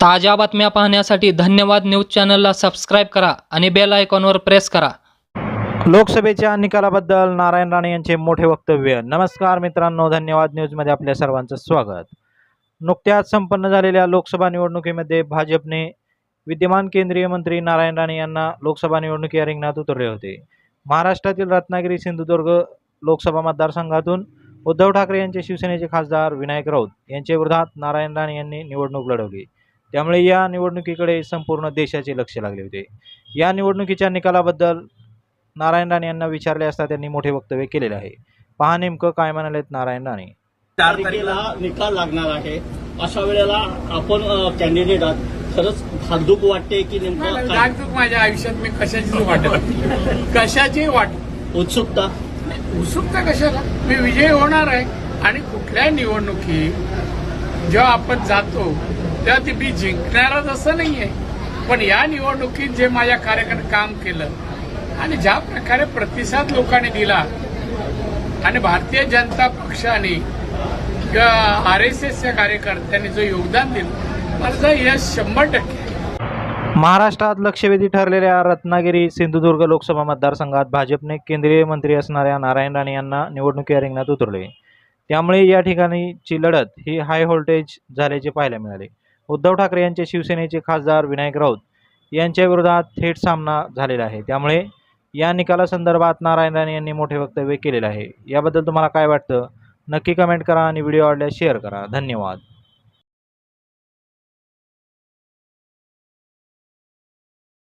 ताज्या बातम्या पाहण्यासाठी धन्यवाद न्यूज चॅनलला सबस्क्राईब करा आणि बेल आयकॉनवर प्रेस करा. लोकसभेच्या निकालाबद्दल नारायण राणे यांचे मोठे वक्तव्य. नमस्कार मित्रांनो धन्यवाद न्यूजमध्ये आपल्या सर्वांचं स्वागत. नुकत्याच संपन्न झालेल्या लोकसभा निवडणुकीमध्ये भाजपने विद्यमान केंद्रीय मंत्री नारायण राणे यांना लोकसभा निवडणुकी रिंगणात उतरले होते. महाराष्ट्रातील रत्नागिरी सिंधुदुर्ग लोकसभा मतदारसंघातून उद्धव ठाकरे यांचे शिवसेनेचे खासदार विनायक राऊत यांच्या विरोधात नारायण राणे यांनी निवडणूक लढवली. त्यामुळे या निवडणुकीकडे संपूर्ण देशाचे लक्ष लागले होते. या निवडणुकीच्या निकालाबद्दल नारायण राणे यांना विचारले असता त्यांनी मोठे वक्तव्य केलेले आहे. पहा नेमकं काय म्हणालेत नारायण राणे. चार तारखेला निकाल लागणार आहे. अशा वेळेला आपण कॅन्डिडेट आहात. खरंच धाकधूक वाटते की नेमकं जागतिक माझ्या आयुष्यात मी कशाची वाटत. कशाची वाट उत्सुकता? उत्सुकता कशाला? मी विजयी होणार आहे. आणि कुठल्या निवडणुकीत जेव्हा आपण जातो त्या ती मी जिंकणारच असं नाहीये. पण या निवडणुकीत जे माझ्या कार्यकर्त्याने काम केलं आणि ज्या प्रकारे प्रतिसाद लोकांनी दिला आणि भारतीय जनता पक्षाने किंवा आर एस एसच्या कार्यकर्त्यांनी जो योगदान दिलं माझं यश शंभर टक्के महाराष्ट्रात लक्षवेधी ठरलेल्या रत्नागिरी सिंधुदुर्ग लोकसभा मतदारसंघात भाजपने केंद्रीय मंत्री असणाऱ्या नारायण राणे यांना निवडणुकी रिंगणात उतरले. त्यामुळे या ठिकाणीची लढत ही हाय व्होल्टेज झाल्याचे पाहायला मिळाले. उद्धव ठाकरे यांचे शिवसेनेचे खासदार विनायक राऊत यांच्या विरोधात थेट सामना झालेला आहे. त्यामुळे या निकालासंदर्भात नारायण राणे यांनी मोठे वक्तव्य केलेले आहे. याबद्दल तुम्हाला काय वाटतं? नक्की कमेंट करा आणि व्हिडिओ आवडल्यास शेअर करा. धन्यवाद.